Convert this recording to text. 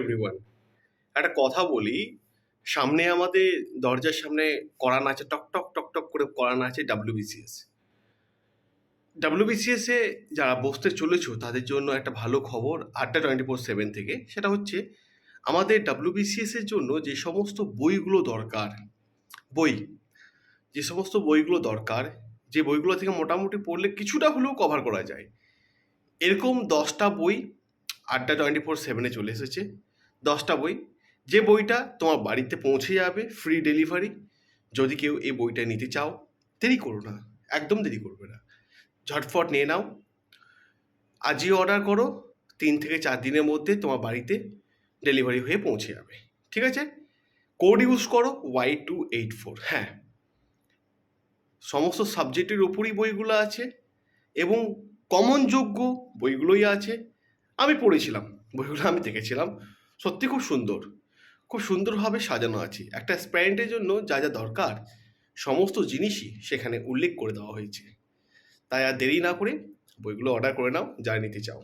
Everyone একটা কথা বলি। সামনে আমাদের দরজার সামনে করান আছে, টক টক টক টক করে করান আছে ডাব্লিউবিসিএস ডাব্লিউবিসিএস যারা বসতে চলেছো, তাদের জন্য একটা ভালো খবর আড্ডা টোয়েন্টি ফোর সেভেন থেকে, সেটা হচ্ছে আমাদের ডাব্লিউবিসিএস এর জন্য যে সমস্ত বইগুলো দরকার, বই, যে সমস্ত বইগুলো দরকার, যে বইগুলো থেকে মোটামুটি পড়লে কিছুটা হলেও কভার করা যায়। এরকম দশটা বই আড্ডা টোয়েন্টি ফোর সেভেনে চলে এসেছে। দশটা বই। যে বইটা তোমার বাড়িতে পৌঁছে যাবে ফ্রি ডেলিভারি যদি কেউ এই বইটা নিতে চাও, দেরি করো না, একদম দেরি করবে না। ঝটফট নিয়ে নাও। আজই অর্ডার করো, তিন থেকে চার দিনের মধ্যে তোমার বাড়িতে ডেলিভারি হয়ে পৌঁছে যাবে। ঠিক আছে? কোড ইউজ করো ওয়াই টু এইট ফোর হ্যাঁ। সমস্ত সাবজেক্টের ওপরই বইগুলো আছে এবং কমন যোগ্য বইগুলোই আছে। আমি পড়েছিলাম, বইগুলো আমি দেখেছিলাম। সত্যি খুব সুন্দর। খুব সুন্দরভাবে সাজানো আছে। একটা স্প্যারেন্টের জন্য যা যা দরকার, সমস্ত জিনিসই সেখানে উল্লেখ করে দেওয়া হয়েছে। তাই আর দেরি না করে বইগুলো অর্ডার করে নাও, যা নিতে চাও।